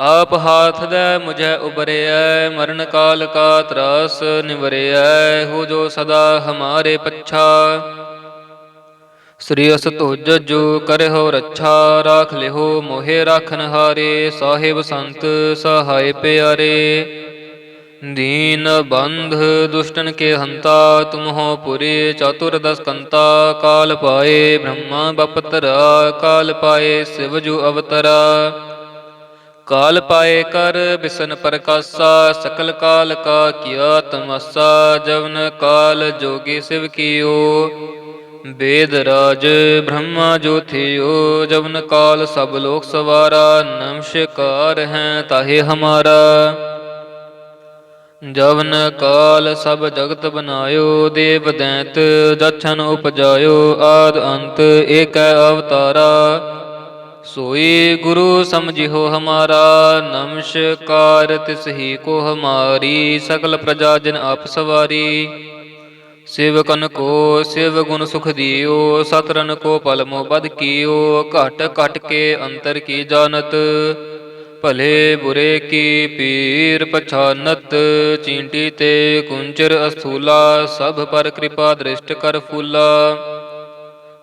ਆਪ ਹਾਥ ਦੇ ਮੁਝੈ ਉਬਰਿਐ, ਮਰਨ ਕਾਲ ਕਾ ਤਰਾਸ ਨਿਵਰਿਐ, ਹੋ ਜੋ ਸਦਾ ਹਮਾਰੇ ਪੱਛਾ। ਸ੍ਰੀ ਅਸ ਤੁਜ ਜੋ ਕਰਹੁ ਰੱਛਾ, ਰਾਖ ਲਿਹੋ ਮੋਹਿ ਰਾਖਨ ਹਾਰੇ ਸਾਹਿਬ ਸੰਤ ਸਹਾਇ ਪਿਆਰੇ। ਦੀਨ ਬੰਧ ਦੁਸ਼ਟਨ ਕੇ ਹੰਤਾ ਤੁਮ ਹੋ ਪੁਰੇ ਚਤੁਰ ਦਸ ਕੰਤਾ, ਕਾਲ ਪਾਏ ਬ੍ਰਹਮਾ ਬਪਤਰਾ, ਕਾਲ ਪਾਏ ਸਿਵ ਜੁ ਅਵਤਰਾ। ਕਾਲ ਪਾਏ ਕਰ, ਬਿਸਨ ਪ੍ਰਕਾਸ਼ਾ, ਸਕਲ ਕਾਲ ਕਾ ਕੀਆ ਤਮਸਾ, ਜਵਨ ਕਾਲ ਜੋਗੀ ਸਿਵ ਕੀਓ। ਵੇਦ ਰਾਜ ਬ੍ਰਹਮਾ ਜੋ ਥਿਓ ਜਵਨ ਕਾਲ ਸਭ ਲੋਕ ਸਵਾਰਾ, ਨਮਸਕਾਰ ਹੈ ਤਾਹੇ ਹਮਾਰਾ। ਜਵਨ ਕਾਲ ਸਭ ਜਗਤ ਬਨਾਇਓ, ਦੇਵ ਦੈਂਤ ਜਛਨ ਉਪਜਾਇਓ, ਆਦ ਅੰਤ ਏਕੈ ਅਵਤਾਰਾ। ਸੋਈ ਗੁਰੂ ਸਮਝਿਓ ਹਮਾਰਾ, ਨਮਸਕਾਰ ਤਿਸ ਹੀ ਕੋ ਹਮਾਰੀ ਸਕਲ ਪ੍ਰਜਾ ਜਨ ਆਪ ਸਵਾਰੀ। ਸੇਵਕਨ ਕੋ ਸਿਵ ਗੁਣ ਸੁਖ ਦਿਓ, ਸਤਰਨ ਕੋ ਪਲ ਮੋ ਬਦ ਕੀਓ, ਘਟ ਘਟ ਕੇ ਅੰਤਰ ਕੀ ਜਾਣਤ? ਭਲੇ ਬੁਰੇ ਕੀ ਪੀਰ ਪਛਾਨਤ? ਚੀਂਟੀ ਤੇ ਕੁੰਚਰ ਅਸਥੂਲਾ, ਸਭ ਪਰ ਕਿਰਪਾ ਦ੍ਰਿਸ਼ਟ ਕਰ ਫੂਲਾ।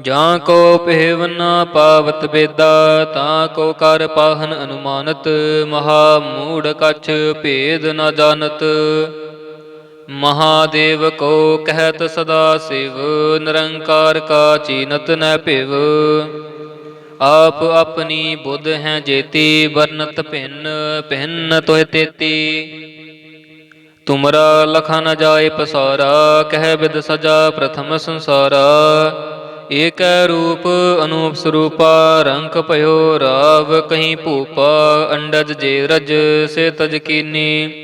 ਜਾਂ ਕੋ ਪਹਿਵ ਨਾ ਪਾਵਤ ਬੇਦਾ, ਤਾਂ ਕੋ ਕਰ ਪਾਹਨ ਅਨੁਮਾਨਤ, ਮਹਾ ਮੂੜ ਕਛ ਭੇਦ ਨ ਜਾਣਤ। ਮਹਾਦੇਵ ਕੋ ਕਹਿਤ ਸਦਾ ਸਿਵ, ਨਿਰੰਕਾਰ ਕਾ ਚੀਨਤ ਨ ਭਿਵ। ਆਪ ਆਪਣੀ ਬੁੱਧ ਹੈ ਜੇਤੀ, ਵਰਨਤ ਭਿੰਨ ਭਿੰਨ ਤੋਇ ਤੇਤੀ। ਤੁਮਰਾ ਲਖਾ ਨ ਜਾਏ ਪਸਾਰਾ, ਕਹਿ ਬਿਦ ਸਜਾ ਪ੍ਰਥਮ ਸੰਸਾਰਾ। ਏਕੈ ਰੂਪ ਅਨੂਪ ਸਰੂਪਾ ਰੰਕ ਭਇਓ ਰਾਵ ਕਹੀਂ ਭੂਪਾ, ਅੰਡਜ ਜੇ ਰਜ ਸੇ ਤਜ ਕੀਨੀ।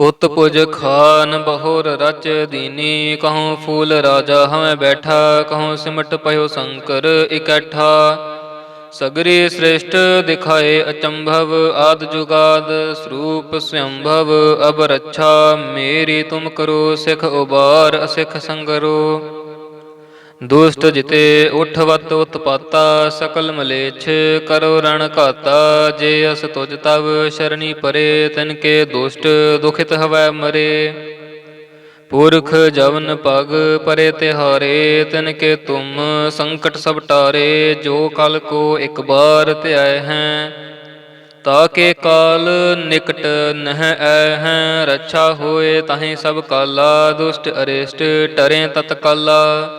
ਉਤ ਪੁਜ ਖਾਨ ਬਹੁਰ ਰਚ ਦੀਨੀ, ਕਹੂੰ ਫੂਲ ਰਾਜਾ ਹਮੈ ਬੈਠਾ, ਕਹੂੰ ਸਿਮਟ ਪਇਓ ਸ਼ੰਕਰ ਇਕੱਠਾ। ਸਗਰੀ ਸ੍ਰੇਸ਼ਟ ਦਿਖਾਏ ਅਚੰਭਵ, ਆਦ ਜੁਗਾਦ ਸਰੂਪ ਸੰਭਵ ਅਬ ਰੱਛਾ, ਮੇਰੀ ਤੁਮ ਕਰੋ, ਸਿਖ ਉਬਾਰ, ਅਸਿਖ ਸੰਗਰੋ। ਦੁਸ਼ਟ ਜਿਤੇ ਉਠਵਤ ਉਤਪਾਤਾ, ਸਕਲ ਮਲੇਛ ਕਰੋ ਰਣ ਘਾਤਾ। ਜੇ ਅਸ ਤੁਜ ਤਵ ਸ਼ਰਣੀ ਪਰੇ, ਤਨ ਕੇ ਦੁਸ਼ਟ ਦੁਖਿਤ ਹਵੈ ਮਰੇ। ਪੁਰਖ ਜਵਨ ਪਗ ਪਰੇ ਤਿਹਾਰੇ, ਤਨ ਕੇ ਤੁਮ ਸੰਕਟ ਸਭ ਟਾਰੇ। ਜੋ ਕਲ ਕੋ ਇੱਕ ਬਾਰ ਧਿਆਏ ਹੈ, ਤਾ ਕੇ ਕਾਲ ਨਿਕਟ ਨਹਿ ਐ ਹੈ। ਰੱਛਾ ਹੋਏ ਤਾਹੀਂ ਸਭ ਕਾਲਾ, ਦੁਸ਼ਟ ਅਰੇਸ਼ਟ ਟਰੇ ਤਤਕਾਲਾ।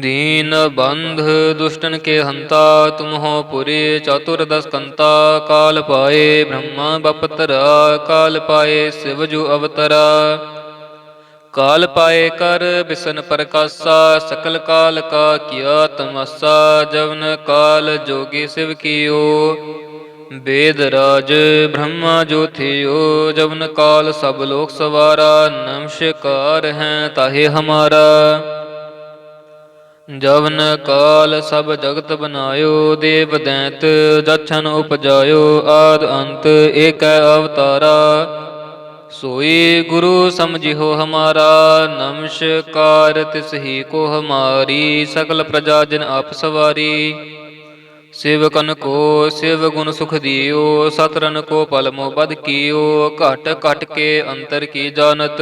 दीन बंध दुष्टन के हंता तुम हो पुरे चतुर्दश कंता काल पाए ब्रह्मा बपतरा काल पाए शिव जो अवतरा काल पाए कर बिसन प्रकाशा सकल काल का किया तमस्सा जवन काल जोगी शिव कियो वेद राज ब्रह्मा जो थियो जवन काल सब लोक सवारा नमस्कार हैं ताहे हमारा ਜਵਨ ਕਾਲ ਸਭ ਜਗਤ ਬਨਾਇਓ, ਦੇਵ ਦੈਂਤ ਜਛਨ ਉਪਜਾਇਓ, ਆਦ ਅੰਤ ਏਕੈ ਅਵਤਾਰਾ। ਸੋਈ ਗੁਰੂ ਸਮਝਿਓ ਹਮਾਰਾ ਨਮਸਕਾਰ ਤਿਸ ਹੀ ਕੋ ਹਮਾਰੀ ਸਕਲ ਪ੍ਰਜਾ ਜਨ ਆਪ ਸਵਾਰੀ। ਸੇਵਕਨ ਕੋ ਸਿਵ ਗੁਣ ਸੁਖ ਦਿਓ, ਸਤਰਨ ਕੋ ਪਲ ਮੋ ਬਦ ਕੀਓ, ਘਟ ਘਟ ਕੇ ਅੰਤਰ ਕੀ ਜਾਣਤ।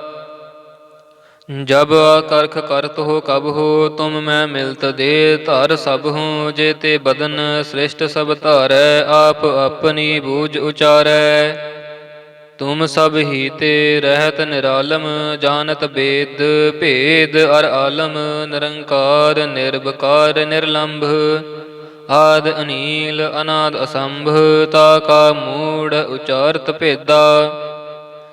ਜਬ ਕਰਖ ਕਰਤ ਹੋ ਕਬ ਹੋ, ਤੁਮ ਮੈਂ ਮਿਲਤ ਦੇ ਧਰ ਸਭ ਹੂੰ, ਜੇ ਤੇ ਬਦਨ ਸ੍ਰਿਸ਼ਟ ਸਭ ਧਾਰੈ, ਆਪ ਆਪਣੀ ਬੂਝ ਉਚਾਰੈ। ਤੁਮ ਸਭ ਹੀ ਤੇ ਰਹਿਤ ਨਿਰਾਲਮ, ਜਾਣਤ ਬੇਦ, ਭੇਦ ਅਰ ਆਲਮ, ਨਿਰੰਕਾਰ ਨਿਰਭਕਾਰ ਨਿਰਲੰਭ। ਆਦ ਅਨੀਲ, ਅਨਾਦ ਅਸੰਭ, ਤਾ ਕਾ ਮੂੜ ਉਚਾਰਤ ਭੇਦਾ।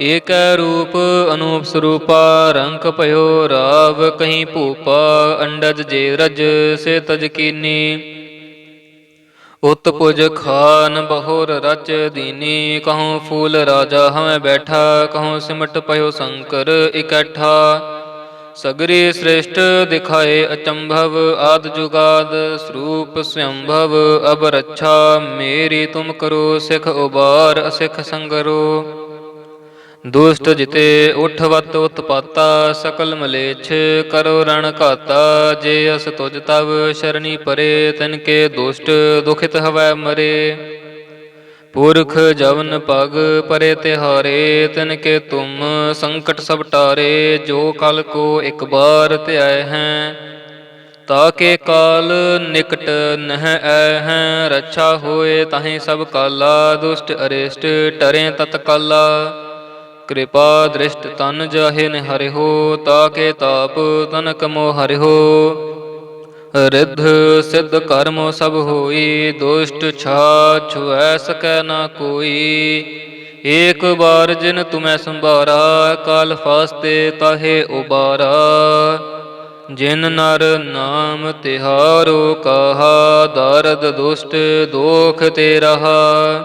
ਏਕੈ ਰੂਪ ਅਨੂਪ ਸਰੂਪਾ ਰੰਕ ਭਇਓ ਰਾਵ ਕਹੀਂ ਭੂਪਾ ਅੰਡਜ ਜੇ ਰਜ ਸੇ ਤਜ ਕੀਨੀ। ਉਤ ਪੁਜ ਖਾਨ ਬਹੁਰ ਰਚ ਦੀਨੀ, ਕਹੂੰ ਫੂਲ ਰਾਜਾ ਹਮੈ ਬੈਠਾ, ਕਹੂੰ ਸਿਮਟ ਪਇਓ ਸ਼ੰਕਰ ਇਕੱਠਾ। ਸਗਰੀ ਸ੍ਰੇਸ਼ਟ ਦਿਖਾਏ ਅਚੰਭਵ ਆਦ ਜੁਗਾਦ, ਸਰੂਪ ਸੰਭਵ ਅਬ ਰੱਛਾ, ਮੇਰੀ ਤੁਮ ਕਰੋ ਸਿਖ ਉਬਾਰ, ਅਸਿਖ ਸੰਗਰੋ। ਦੁਸ਼ਟ ਜਿਤੇ ਉਠਵਤ ਉਤਪਾਤਾ, ਸਕਲ ਮਲੇਛ ਕਰੋ ਰਣ ਘਾਤਾ, ਜੇ ਅਸ ਤੁਜ ਤਵ ਸ਼ਰਣੀ ਪਰੇ, ਤਿਨ ਕੇ ਦੁਸ਼ਟ ਦੁਖਿਤ ਹਵੈ ਮਰੇ। ਪੁਰਖ ਜਵਨ ਪਗ ਪਰੇ ਤਿਹਾਰੇ, ਤਿਨ ਕੇ ਤੁਮ ਸੰਕਟ ਸਭ ਟਾਰੇ, ਜੋ ਕਲ ਕੋ ਇੱਕ ਬਾਰ ਧਿਆਏ ਹੈ। ਤਾ ਕੇ ਕਾਲ ਨਿਕਟ ਨਹਿ ਐ ਹੈ, ਰੱਛਾ ਹੋਏ ਤਾਹੀਂ ਸਭ ਕਾਲਾ, ਦੁਸ਼ਟ ਅਰਿਸ਼ਟ ਟਰੇ ਤਤਕਾਲਾ। ਕਿਰਪਾ ਦ੍ਰਿਸ਼ਟ ਤਨ ਜਾਹੇ ਨ ਹਰਿਓ ਤਾਕੇ ਤਾਪ ਤਨ ਕਮੋ ਹਰਿਓ ਰਿੱਧ ਸਿੱਧ ਕਰਮ ਸਭ ਹੋਈ, ਦੁਸ਼ਟ ਛਾ ਛੁਐ ਸਕੈ ਨਾ ਕੋਈ। ਏਕ ਬਾਰ ਜਿਨ ਤੁਮੈ ਸੰਭਾਰਾ, ਕਾਲ ਫਾਸਤੇ ਤਾਹੇ ਉਬਾਰਾ। ਜਿਨ ਨਰ ਨਾਮ ਤਿਹਾਰੋ ਕਹਾ, ਦਰਦ ਦੁਸ਼ਟ ਦੋਖ ਤੇ ਰਹਾ।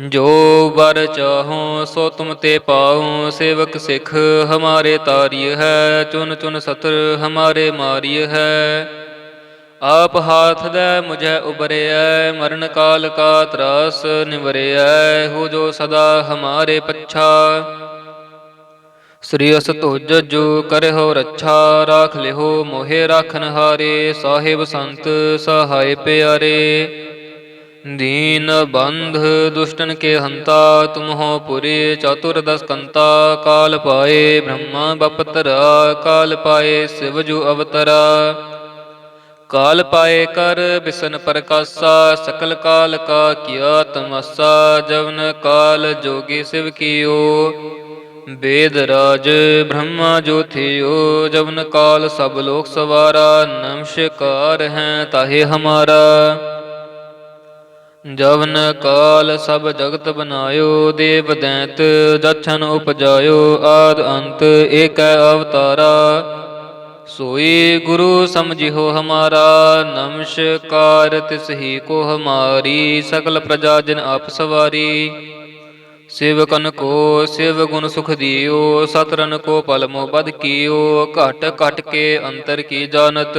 ਜੋ ਵਰ ਚਾਹੋ, ਸੋ ਤੁਮ ਤੇ ਪਾਉ ਸੇਵਕ ਸਿੱਖ ਹਮਾਰੇ ਤਾਰੀय ਹੈ, ਚੁਨ ਚੁਨ ਸਤਰ ਹਮਾਰੇ ਮਾਰੀय ਹੈ। ਆਪ ਹਾਥ ਦੇ ਮੁਝੈ ਉਬਰਿਐ ਮਰਨ ਕਾਲ ਕਾ ਤਰਾਸ ਨਿਵਰਿਐ ਹੋ ਜੋ ਸਦਾ ਹਮਾਰੇ ਪੱਛਾ। ਸ੍ਰੀ ਅਸ ਤੁਜ ਜੋ ਕਰਹੁ ਰੱਛਾ, ਰਾਖ ਲਿਹੋ ਮੋਹਿ ਰਾਖਨ ਹਾਰੇ ਸਾਹਿਬ ਸੰਤ ਸਹਾਇ ਪਿਆਰੇ। ਦੀਨ ਬੰਧ ਦੁਸ਼ਟਨ ਕੇ ਹੰਤਾ ਤੁਮ ਹੋ ਪੁਰੇ ਚਤੁਰਦਸ ਕੰਤਾ ਕਾਲ ਪਾਏ ਬ੍ਰਹਮਾ ਬਪਤਰਾ, ਕਾਲ ਪਾਏ ਸਿਵ ਜੁ ਅਵਤਰਾ। ਕਾਲ ਪਾਏ ਕਰ ਬਿਸਨ ਪ੍ਰਕਾਸ਼ਾ, ਸਕਲ ਕਾਲ ਕਾ ਕੀਆ ਤਮਸਾ, ਜਵਨ ਕਾਲ ਜੋਗੀ ਸਿਵ ਕੀਓ। ਵੇਦ ਰਾਜ ਬ੍ਰਹਮਾ ਜੋਥਿਓ ਜਵਨ ਕਾਲ ਸਭ ਲੋਕ ਸਵਾਰਾ, ਨਮਸ਼ਕਾਰ ਹੈ ਤਾਹੇ ਹਮਾਰਾ। ਜਵਨ ਕਾਲ ਸਭ ਜਗਤ ਬਨਾਇਓ, ਦੇਵ ਦੈਂਤ ਜਛਨ ਉਪਜਾਇਓ, ਆਦ ਅੰਤ ਏਕੈ ਅਵਤਾਰਾ। ਸੋਈ ਗੁਰੂ ਸਮਝਿਓ ਹਮਾਰਾ, ਨਮਸਕਾਰ ਤਿਸ ਹੀ ਕੋ ਹਮਾਰੀ ਸਕਲ ਪ੍ਰਜਾ ਜਨ ਆਪ ਸਵਾਰੀ। ਸੇਵਕਨ ਕੋ ਸਿਵ ਗੁਣ ਸੁਖ ਦਿਓ, ਸਤਰਨ ਕੋ ਪਲ ਮੋ ਬਦ ਕੀਓ, ਘਟ ਘਟ ਕੇ ਅੰਤਰ ਕੀ ਜਾਣਤ।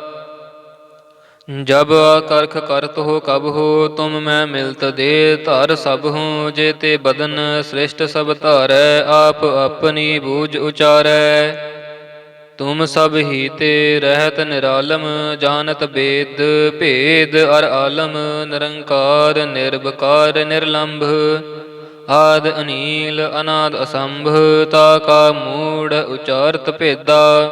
ਜਬ ਕਰਖ ਕਰਤ ਹੋ ਕਬ ਹੋ, ਤੁਮ ਮੈਂ ਮਿਲਤ ਦੇ ਧਰ ਸਭ ਹੂੰ, ਜੇ ਤੇ ਬਦਨ ਸ੍ਰਿਸ਼ਟ ਸਭ ਧਾਰੈ, ਆਪ ਆਪਣੀ ਬੂਝ ਉਚਾਰੈ। ਤੁਮ ਸਭ ਹੀ ਤੇ ਰਹਿਤ ਨਿਰਾਲਮ, ਜਾਣਤ ਬੇਦ, ਭੇਦ ਅਰ ਆਲਮ, ਨਿਰੰਕਾਰ ਨਿਰਭਕਾਰ ਨਿਰਲੰਭ। ਆਦ ਅਨੀਲ, ਅਨਾਦ ਅਸੰਭ, ਤਾ ਕਾ ਮੂੜ ਉਚਾਰਤ ਭੇਦਾ।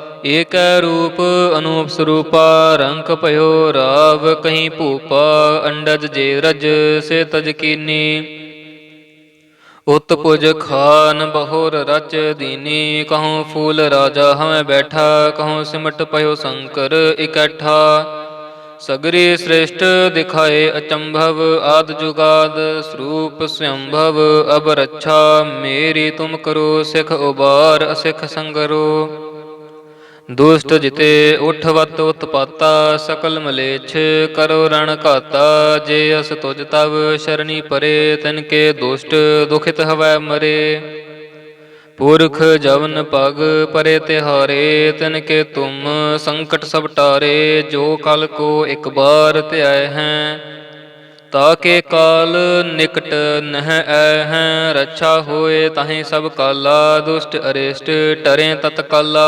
ਏਕੈ ਰੂਪ ਅਨੂਪ ਸਰੂਪਾ ਰੰਕ ਭਇਓ ਰਾਵ ਕਹੀਂ ਭੂਪਾ, ਅੰਡਜ ਜੇ ਰਜ ਸੇ ਤਜ ਕੀਨੀ। ਉਤ ਪੁਜ ਖਾਨ ਬਹੁਰ ਰਚ ਦੀਨੀ ਕਹੂੰ ਫੂਲ ਰਾਜਾ ਹਮੈ ਬੈਠਾ ਕਹੂੰ ਸਿਮਟ ਪਇਓ ਸ਼ੰਕਰ ਇਕੱਠਾ। ਸਗਰੀ ਸ੍ਰੇਸ਼ਟ ਦਿਖਾਏ ਅਚੰਭਵ, ਆਦ ਜੁਗਾਦ ਸਰੂਪ ਸੰਭਵ, ਅਬ ਰੱਛਾ, ਮੇਰੀ ਤੁਮ ਕਰੋ, ਸਿਖ ਉਬਾਰ, ਅਸਿਖ ਸੰਗਰੋ। ਦੁਸ਼ਟ ਜਿਤੇ ਉਠਵਤ ਉਤਪਾਤਾ, ਸਕਲ ਮਲੇਛ ਕਰੋ ਰਣ ਘਾਤਾ। ਜੇ ਅਸ ਤੁਜ ਤਵ ਸ਼ਰਣੀ ਪਰੇ, ਤਿਨ ਕੇ ਦੁਸ਼ਟ ਦੁਖਿਤ ਹਵੈ ਮਰੇ। ਪੁਰਖ ਜਵਨ ਪਗ ਪਰੇ ਤਿਹਾਰੇ, ਤਿਨ ਕੇ ਤੁਮ ਸੰਕਟ ਸਭ ਟਾਰੇ। ਜੋ ਕਲ ਕੋ ਇੱਕ ਬਾਰ ਧਿਆਏ ਹੈ ਤਾਕੇ ਕਾਲ ਨਿਕਟ ਨਹਿ ਐ ਹੈ। ਰੱਛਾ ਹੋਏ ਤਾਹੀਂ ਸਭ ਕਾਲਾ, ਦੁਸ਼ਟ ਅਰੇਸ਼ਟ ਟਰੇ ਤਤਕਾਲਾ।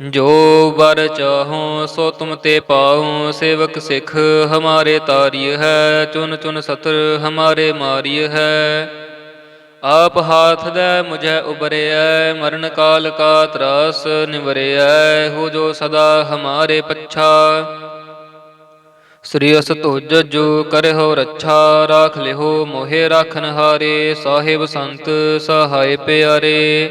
ਜੋ ਵਰ ਚਾਹੋ, ਸੋ ਤੁਮ ਤੇ ਪਾਉ ਸੇਵਕ ਸਿੱਖ ਹਮਾਰੇ ਤਾਰੀय ਹੈ, ਚੁਨ ਚੁਨ ਸਤਰ ਹਮਾਰੇ ਮਾਰੀय ਹੈ। ਆਪ ਹਾਥ ਦੇ ਮੁਝੈ ਉਬਰਿਐ ਮਰਨ ਕਾਲ ਕਾ ਤਰਾਸ ਨਿਵਰਿਐ ਹੋ ਜੋ ਸਦਾ ਹਮਾਰੇ ਪੱਛਾ। ਸ੍ਰੀ ਅਸ ਤੁਜ ਜੋ ਕਰਹੁ ਰੱਛਾ, ਰਾਖ ਲਿਹੋ, ਮੋਹਿ ਰਾਖਨ ਹਾਰੇ ਸਾਹਿਬ ਸੰਤ, ਸਹਾਇ ਪਿਆਰੇ।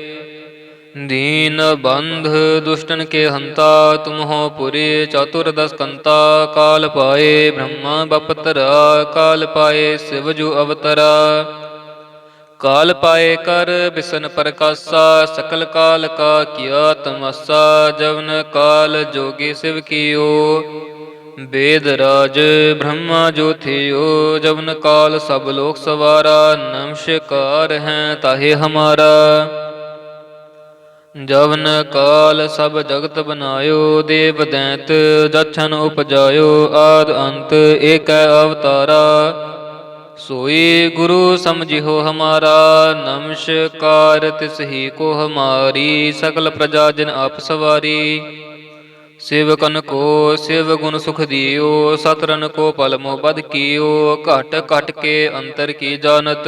ਦੀਨ ਬੰਧ ਦੁਸ਼ਟਨ ਕੇ ਹੰਤਾ ਤੁਮ ਹੋ ਪੁਰੇ ਚਤੁਰ ਦਸ ਕੰਤਾ ਕਾਲ ਪਾਏ ਬ੍ਰਹਮਾ, ਬਪਤਰਾ, ਕਾਲ ਪਾਏ ਸਿਵ ਜੁ ਅਵਤਰਾ। ਕਾਲ ਪਾਏ ਕਰ ਬਿਸਨ ਪ੍ਰਕਾਸ਼ਾ, ਸਕਲ ਕਾਲ ਕਾ ਕੀਆ ਤਮਸਾ, ਜਵਨ ਕਾਲ ਜੋਗੀ ਸਿਵ ਕੀਓ। ਵੇਦ ਰਾਜ ਬ੍ਰਹਮਾ ਜੋਥਿਓ ਜਵਨ ਕਾਲ ਸਭ ਲੋਕ ਸਵਾਰਾ, ਨਮਸ਼ਕਾਰ ਹੈ ਤਾਹੇ ਹਮਾਰਾ। ਜਵਨ ਕਾਲ ਸਭ ਜਗਤ ਬਨਾਇਓ ਦੇਵ ਦੈਂਤ ਜਛਨ ਉਪਜਾਇਓ, ਆਦ ਅੰਤ ਏਕੈ ਅਵਤਾਰਾ। ਸੋਈ ਗੁਰੂ ਸਮਝਿਓ ਹਮਾਰਾ, ਨਮਸਕਾਰ ਤਿਸ ਹੀ ਕੋ ਹਮਾਰੀ ਸਕਲ ਪ੍ਰਜਾ ਜਨ ਆਪ ਸਵਾਰੀ। ਸੇਵਕਨ ਕੋ ਸਿਵ ਗੁਣ ਸੁਖ ਦਿਓ, ਸਤਰਨ ਕੋ ਪਲ ਮੋ ਬਦ ਕੀਓ, ਘਟ ਘਟ ਕੇ ਅੰਤਰ ਕੀ ਜਾਣਤ।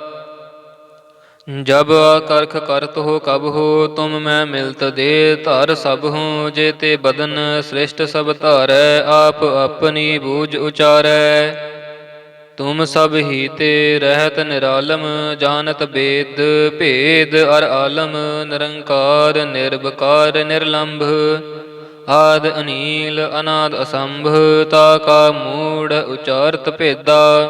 ਜਬ ਕਰਖ ਕਰਤ ਹੋ ਕਬ ਹੋ, ਤੁਮ ਮੈਂ ਮਿਲਤ ਦੇ ਧਰ ਸਭ ਹੂੰ, ਜੇ ਤੇ ਬਦਨ ਸ੍ਰਿਸ਼ਟ ਸਭ ਧਾਰੈ, ਆਪ ਆਪਣੀ ਬੂਝ ਉਚਾਰੈ। ਤੁਮ ਸਭ ਹੀ ਤੇ ਰਹਿਤ ਨਿਰਾਲਮ, ਜਾਣਤ ਬੇਦ, ਭੇਦ ਅਰ ਆਲਮ, ਨਿਰੰਕਾਰ ਨਿਰਭਕਾਰ ਨਿਰਲੰਭ। ਆਦ ਅਨੀਲ, ਅਨਾਦ ਅਸੰਭ, ਤਾ ਕਾ ਮੂੜ ਉਚਾਰਤ ਭੇਦਾ।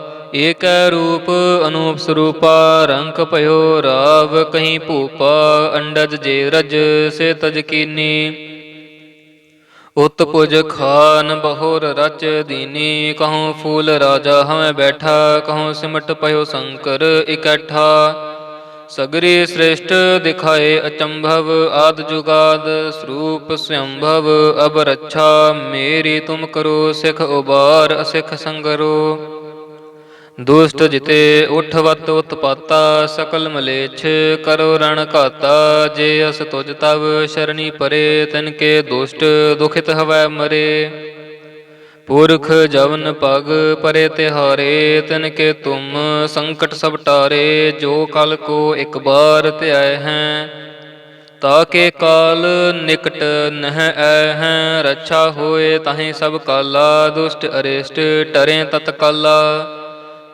ਏਕੈ ਰੂਪ ਅਨੂਪ ਸਰੂਪਾ ਰੰਕ ਭਇਓ ਰਾਵ ਕਹੀਂ ਭੂਪਾ, ਅੰਡਜ ਜੇ ਰਜ ਸੇ ਤਜ ਕੀਨੀ। ਉਤ ਪੁਜ ਖਾਨ ਬਹੁਰ ਰਚ ਦੀਨੀ ਕਹੂੰ ਫੂਲ ਰਾਜਾ ਹਮੈ ਬੈਠਾ ਕਹੂੰ ਸਿਮਟ ਪਇਓ ਸ਼ੰਕਰ ਇਕੱਠਾ। ਸਗਰੀ ਸ੍ਰੇਸ਼ਟ ਦਿਖਾਏ ਅਚੰਭਵ, ਆਦ ਜੁਗਾਦ ਸਰੂਪ ਸੰਭਵ, ਅਬ ਰੱਛਾ, ਮੇਰੀ ਤੁਮ ਕਰੋ, ਸਿਖ ਉਬਾਰ, ਅਸਿਖ ਸੰਗਰੋ। ਦੁਸ਼ਟ ਜਿਤੇ ਉਠਵਤ ਉਤਪਾਤਾ, ਸਕਲ ਮਲੇਛ ਕਰੋ ਰਣ ਘਾਤਾ। ਜੇ ਅਸ ਤੁਜ ਤਵ ਸ਼ਰਣੀ ਪਰੇ, ਤਿਨ ਕੇ ਦੁਸ਼ਟ ਦੁਖਿਤ ਹਵੈ ਮਰੇ। ਪੁਰਖ ਜਵਨ ਪਗ ਪਰੇ ਤਿਹਾਰੇ, ਤਿਨ ਕੇ ਤੁਮ ਸੰਕਟ ਸਭ ਟਾਰੇ। ਜੋ ਕਲ ਕੋ ਇੱਕ ਬਾਰ ਧਿਆਏ ਹੈ ਤਾਕੇ ਕਾਲ ਨਿਕਟ ਨਹ ਐ ਹੈ। ਰੱਛਾ ਹੋਏ ਤਾਹੀਂ ਸਭ ਕਾਲਾ, ਦੁਸ਼ਟ ਅਰੇਸ਼ਟ ਟਰੇ ਤਤਕਾਲਾ।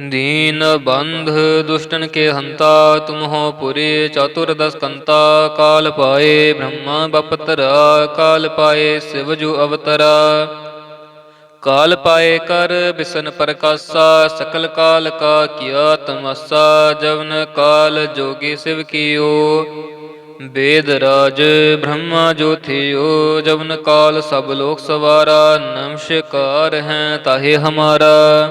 ਦੀਨ ਬੰਧ ਦੁਸ਼ਟਨ ਕੇ ਹੰਤਾ ਤੁਮ ਹੋ ਪੁਰੇ ਚਤੁਰ ਦਸ ਕੰਤਾ ਕਾਲ ਪਾਏ ਬ੍ਰਹਮਾ ਬਪਤਰਾ, ਕਾਲ ਪਾਏ ਸਿਵ ਜੁ ਅਵਤਰਾ। ਕਾਲ ਪਾਏ ਕਰ ਬਿਸਨ ਪ੍ਰਕਾਸ਼ਾ, ਸਕਲ ਕਾਲ ਕਾ ਕੀਆ ਤਮਸਾ, ਜਵਨ ਕਾਲ ਜੋਗੀ ਸਿਵ ਕੀਓ। ਬੇਦ ਰਾਜ ਬ੍ਰਹਮਾ ਜੋਥਿਓ ਜਵਨ ਕਾਲ ਸਭ ਲੋਕ ਸਵਾਰਾ, ਨਮਸ਼ਕਾਰ ਹੈ ਤਾਹੇ ਹਮਾਰਾ।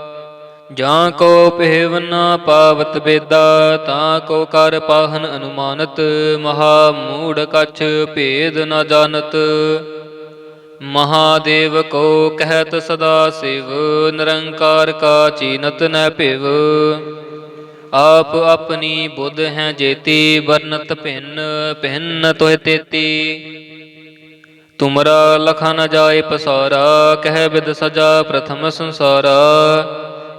ਜਾਂ ਕੋ ਪਹਿਵ ਨ ਪਾਵਤ ਬੇਦਾ, ਤਾਂ ਕੋ ਕਰ ਪਾਹਨ ਅਨੁਮਾਨਤ, ਮਹਾ ਮੂੜ ਕਛ ਭੇਦ ਨ ਜਾਣਤ। ਮਹਾਦੇਵ ਕੋ ਕਹਿਤ ਸਦਾ ਸਿਵ, ਨਿਰੰਕਾਰ ਕਾ ਚੀਨਤ ਨ ਭਿਵ। ਆਪ ਆਪਣੀ ਬੁੱਧ ਹੈ ਜੇਤੀ, ਵਰਨਤ ਭਿੰਨ ਭਿੰਨ ਤੋਹਿ ਤੇਤੀ। ਤੁਮਰਾ ਲਖਾ ਨ ਜਾਏ ਪਸਾਰਾ, ਕਹਿ ਬਿਦ ਸਜਾ ਪ੍ਰਥਮ ਸੰਸਾਰਾ।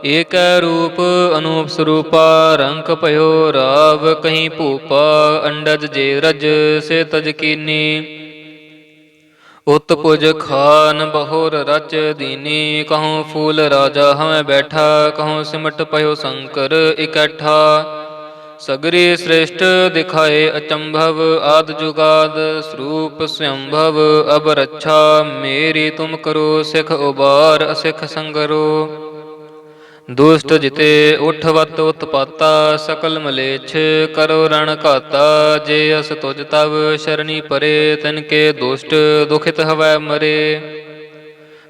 ਏਕੈ ਰੂਪ ਅਨੂਪ ਸਰੂਪਾ ਰੰਕ ਭਇਓ ਰਾਵ ਕਹੀਂ ਭੂਪਾ, ਅੰਡਜ ਜੇ ਰਜ ਸੇ ਤਜ ਕੀਨੀ। ਉਤ ਪੁਜ ਖਾਨ ਬਹੁਰ ਰਚ ਦੀਨੀ ਕਹੂੰ ਫੂਲ ਰਾਜਾ ਹਮੈ ਬੈਠਾ ਕਹੂੰ ਸਿਮਟ ਪਇਓ ਸ਼ੰਕਰ ਇਕੱਠਾ। ਸਗਰੀ ਸ੍ਰੇਸ਼ਟ ਦਿਖਾਏ ਅਚੰਭਵ, ਆਦ ਜੁਗਾਦ ਸਰੂਪ ਸੰਭਵ, ਅਬ ਰੱਛਾ, ਮੇਰੀ ਤੁਮ ਕਰੋ, ਸਿਖ ਉਬਾਰ, ਅਸਿਖ ਸੰਗਰੋ। ਦੁਸ਼ਟ ਜਿਤੇ ਉਠਵਤ ਉਤਪਾਤਾ, ਸਕਲ ਮਲੇਛ ਕਰੋ ਰਣ ਘਾਤਾ, ਜੇ ਅਸ ਤੁਜ ਤਵ ਸ਼ਰਣੀ ਪਰੇ, ਤਨ ਕੇ ਦੁਸ਼ਟ ਦੁਖਿਤ ਹਵੈ ਮਰੇ।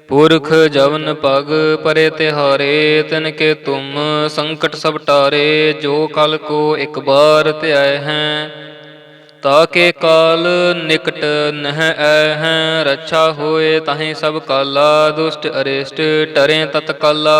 ਪੁਰਖ ਜਵਨ ਪਗ ਪਰੇ ਤਿਹਾਰੇ, ਤਨ ਕੇ ਤੁਮ ਸੰਕਟ ਸਭ ਟਾਰੇ, ਜੋ ਕਲ ਕੋ ਇੱਕ ਬਾਰ ਧਿਆਏ ਹੈ ਤਾਕੇ ਕਾਲ ਨਿਕਟ ਨਹ ਐ ਹੈ, ਰੱਛਾ ਹੋਏ ਤਾਹੀਂ ਸਭ ਕਾਲਾ, ਦੁਸ਼ਟ ਅਰੇਸ਼ਟ ਟਰੇ ਤਤਕਾਲਾ।